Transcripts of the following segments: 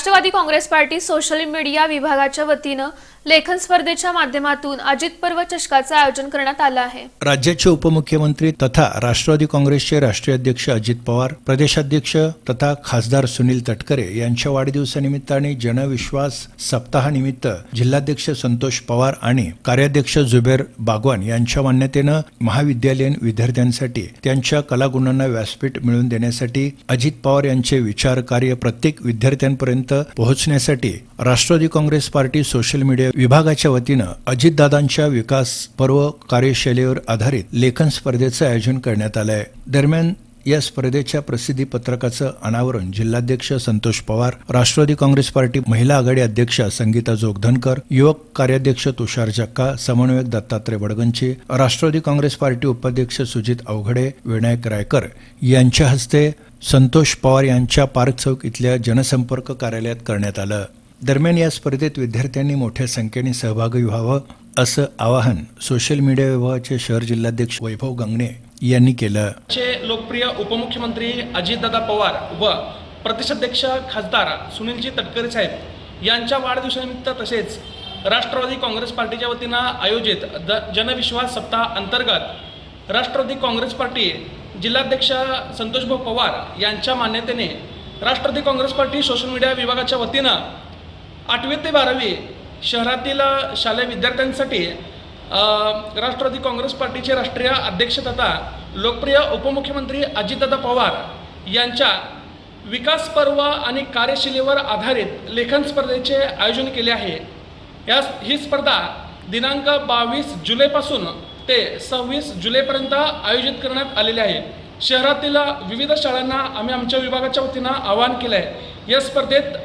Rashtrawadi Congress party social media विभागाच्या वतीनं लेखन स्पर्धेच्या माध्यमातून अजित पर्व चषकाचं आयोजन करण्यात आलं आहे. राज्याचे उपमुख्यमंत्री तथा राष्ट्रवादी काँग्रेसचे राष्ट्रीय अध्यक्ष अजित पवार प्रदेशाध्यक्ष तथा खासदार सुनील तटकरे यांच्या वाढदिवसानिमित्ताने जनविश्वास सप्ताहानिमित्त जिल्हाध्यक्ष संतोष पवार आणि कार्याध्यक्ष जुबेर बागवान यांच्या मान्यतेनं महाविद्यालयीन विद्यार्थ्यांसाठी त्यांच्या कलागुणांना व्यासपीठ मिळवून देण्यासाठी अजित पवार यांचे विचार कार्य प्रत्येक विद्यार्थ्यांपर्यंत पोहोचण्यासाठी Rashtrawadi Congress party social media विभागाच्या वतीनं अजितदादांच्या विकास पर्व कार्यशैलीवर आधारित लेखन स्पर्धेचं आयोजन करण्यात आलं आहे दरम्यान या स्पर्धेच्या प्रसिद्धी पत्रकाचं अनावरण जिल्हाध्यक्ष संतोष पवार राष्ट्रवादी काँग्रेस पार्टी महिला आघाडी अध्यक्षा संगीता जोगधनकर युवक कार्याध्यक्ष तुषार जक्का समन्वयक दत्तात्रय बडगंचे राष्ट्रवादी काँग्रेस पार्टी उपाध्यक्ष सुजित अवघडे विनायक रायकर यांच्या हस्ते संतोष पवार यांच्या पार्क चौक इथल्या जनसंपर्क कार्यालयात करण्यात आलं. दरम्यान या स्पर्धेत विद्यार्थ्यांनी मोठ्या संख्येने सहभागी व्हावं असं आवाहन सोशल मीडिया विभागाचे शहर जिल्हाध्यक्ष वैभव गंगणे यांनी केलं. लोकप्रिय उपमुख्यमंत्री अजितदादा पवार व प्रदेशाध्यक्ष खासदार सुनीलजी तटकरे साहेब यांच्या वाढदिवसानिमित्त तसेच राष्ट्रवादी काँग्रेस पार्टीच्या वतीनं आयोजित द जनविश्वास सप्ताह अंतर्गत राष्ट्रवादी काँग्रेस पार्टी जिल्हाध्यक्ष संतोषभाऊ पवार यांच्या मान्यतेने Rashtrawadi Congress Party social media विभागाच्या वतीनं आठवी ते बारावी शहरातील शालेय विद्यार्थ्यांसाठी राष्ट्रवादी काँग्रेस पार्टीचे राष्ट्रीय अध्यक्ष तथा लोकप्रिय उपमुख्यमंत्री अजितदादा पवार यांच्या विकास पर्व आणि कार्यशिलेवर आधारित लेखन स्पर्धेचे आयोजन केले आहे. या ही स्पर्धा दिनांक बावीस जुलैपासून ते सव्वीस जुलैपर्यंत आयोजित करण्यात आलेले आहे. शहरातील विविध शाळांना आम्ही आमच्या विभागाच्या वतीनं आवाहन केलं आहे या स्पर्धेत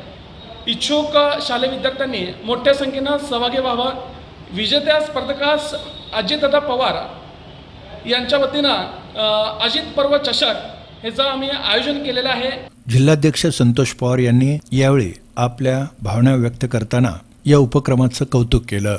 इच्छुक शालेय विद्यार्थ्यांनी मोठ्या संख्येनं सहभागी व्हावं. विजेत्या स्पर्धकास अजितदादा पवार यांच्या वतीनं अजित पर्व चषक ह्याचं आम्ही आयोजन केलेलं आहे. जिल्हाध्यक्ष संतोष पवार यांनी यावेळी आपल्या भावना व्यक्त करताना या उपक्रमाचं कौतुक केलं.